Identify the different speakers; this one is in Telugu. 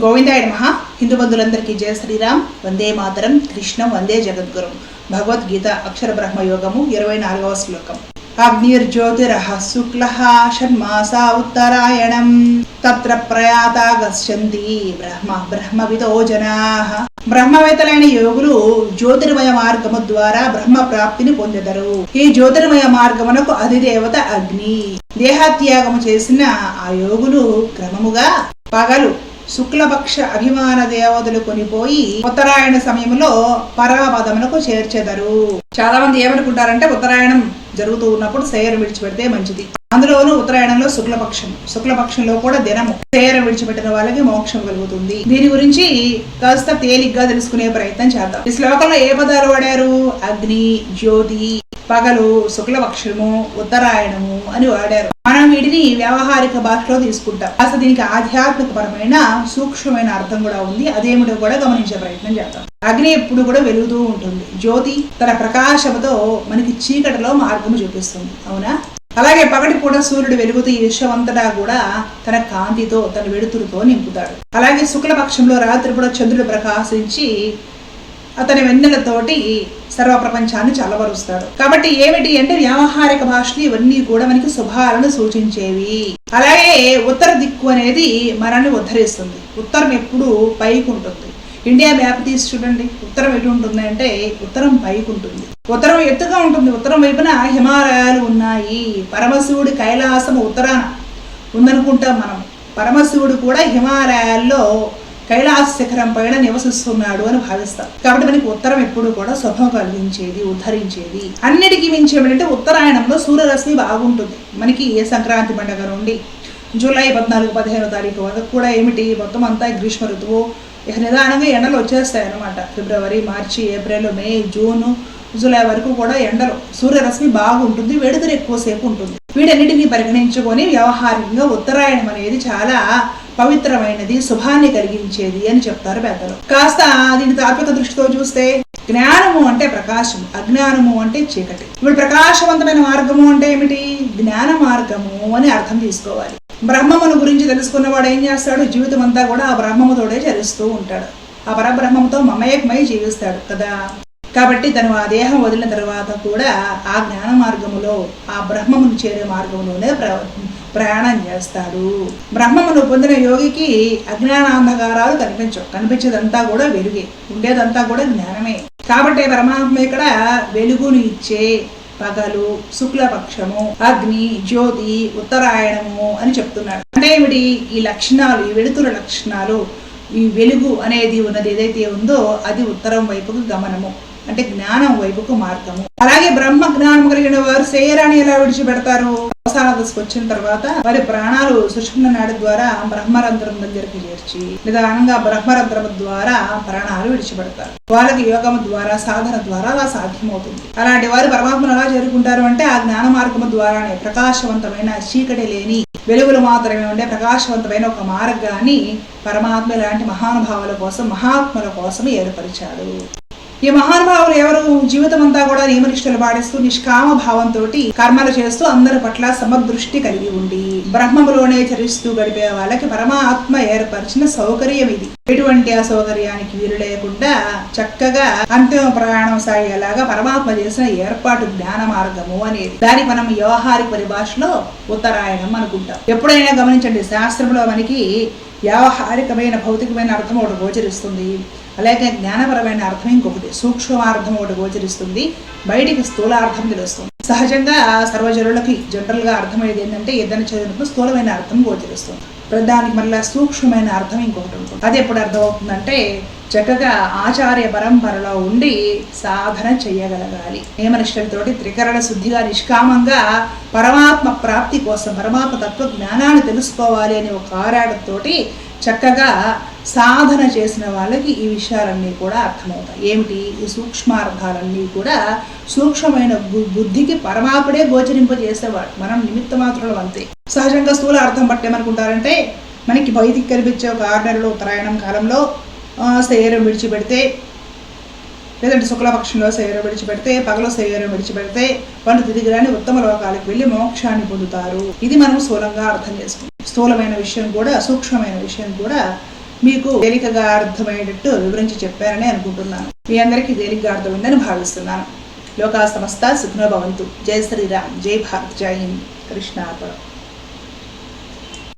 Speaker 1: గోవిందాయ నమ. హిందూ బంధులందరికీ జయ శ్రీరామ్. వందే మాతరం. కృష్ణం. వందే జగద్గురు. భగవద్గీత అక్షర బ్రహ్మ యోగము ఇరవై నాలుగవ శ్లోకం. అగ్నిర్జ్యోతిర శుక్ల షణ్మాసా ఉత్తరాయణం. తత్ర ప్రయాత గచ్చంతి. బ్రహ్మ బ్రహ్మవిదో జనా. బ్రహ్మవేత్తలైన యోగులు జ్యోతిర్మయ మార్గము ద్వారా బ్రహ్మ ప్రాప్తిని పొందెదరు. ఈ జ్యోతిర్మయ మార్గమునకు అధిదేవత అగ్ని. దేహత్యాగము చేసిన ఆ యోగులు క్రమముగా పగలు శుక్లపక్ష అభిమాన దేవతలు కొనిపోయి ఉత్తరాయణ సమయంలో పరమపదమునకు చేర్చెదరు. చాలా మంది ఏమనుకుంటారంటే ఉత్తరాయణం జరుగుతూ ఉన్నప్పుడు శయనం విడిచిపెడితే మంచిది. అందులోనూ ఉత్తరాయణంలో శుక్లపక్షం శుక్లపక్షంలో కూడా దినము శయనం విడిచిపెట్టిన వాళ్ళకి మోక్షం కలుగుతుంది. దీని గురించి కాస్త తేలిగ్గా తెలుసుకునే ప్రయత్నం చేద్దాం. ఈ శ్లోకంలో ఏ పదాలు వాడారు? అగ్ని జ్యోతి పగలు శుక్లపక్షము ఉత్తరాయణము అని వాడారు. వీటిని వ్యావహారిక భాషలో తీసుకుంటాం అసలు దీనికి ఆధ్యాత్మిక పరమైన సూక్ష్మమైన అర్థం కూడా ఉంది. అదేమిటో కూడా గమనించే ప్రయత్నం చేద్దాం. అగ్ని ఎప్పుడు కూడా వెలుగుతూ ఉంటుంది. జ్యోతి తన ప్రకాశముతో మనకి చీకటిలో మార్గము చూపిస్తుంది. అవునా? అలాగే పగటి పూట సూర్యుడు వెలుగుతూ ఈ విశ్వమంతటా కూడా తన కాంతితో తన వెలుతురుతో నింపుతాడు. అలాగే శుక్లపక్షంలో రాత్రి కూడా చంద్రుడు ప్రకాశించి అతని వెన్నెలతోటి సర్వ ప్రపంచాన్ని చల్లబరుస్తాడు కాబట్టి ఏమిటి అంటే వ్యావహారిక భాషలు ఇవన్నీ కూడా మనకి శుభాలను సూచించేవి. అలాగే ఉత్తర దిక్కు అనేది మనల్ని ఉద్ధరిస్తుంది. ఉత్తరం ఎప్పుడు పైకి ఉంటుంది. ఇండియా మ్యాప్ తీసి చూడండి. ఉత్తరం ఎటు ఉంటుంది అంటే ఉత్తరం పైకి ఉంటుంది. ఉత్తరం ఎత్తుగా ఉంటుంది. ఉత్తరం వైపున హిమాలయాలు ఉన్నాయి. పరమశివుడి కైలాసం ఉత్తరాన ఉందనుకుంటాం మనం. పరమశివుడు కూడా హిమాలయాల్లో కైలాస శిఖరం పైన నివసిస్తున్నాడు అని భావిస్తాం కాబట్టి మనకి ఉత్తరం ఎప్పుడు కూడా శుభం కలిగించేది ఉద్ధరించేది. అన్నిటికీ మించి ఏమిటంటే ఉత్తరాయణంలో సూర్యరశ్మి బాగుంటుంది. మనకి ఏ సంక్రాంతి పండుగ నుండి జూలై పద్నాలుగు పదిహేనో తారీఖు వరకు కూడా ఏమిటి? మొత్తం అంతా గ్రీష్మ ఋతువు. ఇక నిదానంగా ఎండలు వచ్చేస్తాయి అనమాట ఫిబ్రవరి మార్చి ఏప్రిల్ మే జూన్ జూలై వరకు కూడా ఎండలు. సూర్యరశ్మి బాగుంటుంది వేడుకలు ఎక్కువసేపు ఉంటుంది. వీటన్నిటిని పరిగణించుకొని వ్యవహారికంగా ఉత్తరాయణం అనేది చాలా పవిత్రమైనది శుభాన్ని కలిగించేది అని చెప్తారు పెద్దలు కాస్త దీని తాత్విక దృష్టితో చూస్తే జ్ఞానము అంటే ప్రకాశం అజ్ఞానము అంటే చీకటి. ఇప్పుడు ప్రకాశవంతమైన మార్గము అంటే ఏమిటి? జ్ఞాన మార్గము అని అర్థం తీసుకోవాలి. బ్రహ్మమును గురించి తెలుసుకున్నవాడు ఏం చేస్తాడు? జీవితం అంతా కూడా ఆ బ్రహ్మముతోడే చరిస్తూ ఉంటాడు. ఆ పరబ్రహ్మంతో మమయకమై జీవిస్తాడు కదా. కాబట్టి తను ఆ దేహం వదిలిన తర్వాత కూడా ఆ జ్ఞాన మార్గములో ఆ బ్రహ్మమును చేరే మార్గంలోనే ప్ర ప్రయాణం చేస్తాడు. బ్రహ్మమును పొందిన యోగికి అజ్ఞానాంధకారాలు కనిపించవు. కనిపించేదంతా కూడా వెలుగే. ఉండేదంతా కూడా జ్ఞానమే. కాబట్టి పరమాత్మ ఇక్కడ వెలుగును ఇచ్చే పగలు శుక్లపక్షము అగ్ని జ్యోతి ఉత్తరాయణము అని చెప్తున్నాడు. అంటే ఏమిటి? ఈ లక్షణాలు ఈ వెలుతుల లక్షణాలు ఈ వెలుగు అనేది ఉన్నది ఏదైతే ఉందో అది ఉత్తరం వైపుకు గమనము. అంటే జ్ఞానం వైపుకు మార్గము. అలాగే బ్రహ్మ జ్ఞానం కలిగిన వారు శరీరాన్ని ఎలా విడిచిపెడతారు? అవసాన దశకు వచ్చిన తర్వాత వారి ప్రాణాలు సుషుమ్న నాడి ద్వారా బ్రహ్మరంధ్రం దగ్గరికి చేర్చి నిదానంగా బ్రహ్మరంధ్రం ద్వారా ప్రాణాలు విడిచిపెడతారు. వాళ్ళకి యోగం ద్వారా సాధన ద్వారా అలా సాధ్యమవుతుంది. అలాంటి వారు పరమాత్మను ఎలా చేరుకుంటారు అంటే ఆ జ్ఞాన మార్గము ద్వారానే ప్రకాశవంతమైన చీకటి లేని వెలుగులు మాత్రమే ఉండే ప్రకాశవంతమైన ఒక మార్గాన్ని పరమాత్మ లాంటి మహానుభావుల కోసం మహాత్ముల కోసం ఏర్పరిచాడు. ఈ మహానుభావులు ఎవరు? జీవితం అంతా కూడా నియమనిష్టలు పాటిస్తూ నిష్కామ భావంతో కర్మలు చేస్తూ అందరి పట్ల సమదృష్టి కలిగి ఉండి బ్రహ్మములోనే చరిస్తూ గడిపే వాళ్ళకి పరమాత్మ ఏర్పరిచిన సౌకర్యం ఇది. ఎటువంటి అసౌకర్యానికి వీలు లేకుండా చక్కగా అంతిమ ప్రయాణం సాగేలాగా పరమాత్మ చేసిన ఏర్పాటు జ్ఞాన మార్గము అనేది. దానికి మనం వ్యవహారిక పరిభాషలో ఉత్తరాయణం అనుకుంటాం. ఎప్పుడైనా గమనించండి శాస్త్రంలో మనకి వ్యావహారికమైన భౌతికమైన అర్థం ఒకటి గోచరిస్తుంది. అలాగే జ్ఞానపరమైన అర్థం ఇంకొకటి సూక్ష్మార్థం ఒకటి గోచరిస్తుంది. బయటికి స్థూలార్థం తెలుస్తుంది. సహజంగా సర్వజనులకి జనరల్గా అర్థమయ్యేది ఏంటంటే ఏదైనా చదివినప్పుడు స్థూలమైన అర్థం గోచరిస్తుంది. దానికి మళ్ళీ సూక్ష్మమైన అర్థం ఇంకొకటి ఉంటుంది. అది ఎప్పుడు అర్థమవుతుందంటే చక్కగా ఆచార్య పరంపరలో ఉండి సాధన చేయగలగాలి. నియమనిష్టలతోటి త్రికరణ శుద్ధిగా నిష్కామంగా పరమాత్మ ప్రాప్తి కోసం పరమాత్మ తత్వ జ్ఞానాన్ని తెలుసుకోవాలి అనే ఒక ఆరాటతోటి చక్కగా సాధన చేసిన వాళ్ళకి ఈ విషయాలన్నీ కూడా అర్థమవుతాయి. ఏమిటి? ఈ సూక్ష్మార్థాలన్నీ కూడా సూక్ష్మమైన బుద్ధికి పరమాత్ముడే గోచరింపజేసేవాడు. మనం నిమిత్త మాత్రం అంతే. సహజంగా స్థూల అర్థం పట్టేమనుకుంటారంటే మనకి వైదిక కనిపించే ఒక ఆర్డర్లో ఉత్తరాయణం కాలంలో శరీరం విడిచిపెడితే లేదంటే శుక్లపక్షంలో శరీరం విడిచిపెడితే పగలో శరీరం విడిచిపెడితే వాళ్ళు తిరిగి రాని ఉత్తమ లోకాలకు వెళ్ళి మోక్షాన్ని పొందుతారు. ఇది మనం స్థూలంగా అర్థం చేసుకుంటాం. స్థూలమైన విషయం కూడా సూక్ష్మమైన విషయం కూడా మీకు తేలికగా అర్థమయ్యేటట్టు వివరించి చెప్పారని అనుకుంటున్నాను. మీ అందరికీ తేలికగా అర్థమైందని భావిస్తున్నాను. లోకా సమస్త సుఖ్నభవంతు జై శ్రీరామ్. జై భారత్. జై హింద్. కృష్ణార్పణం.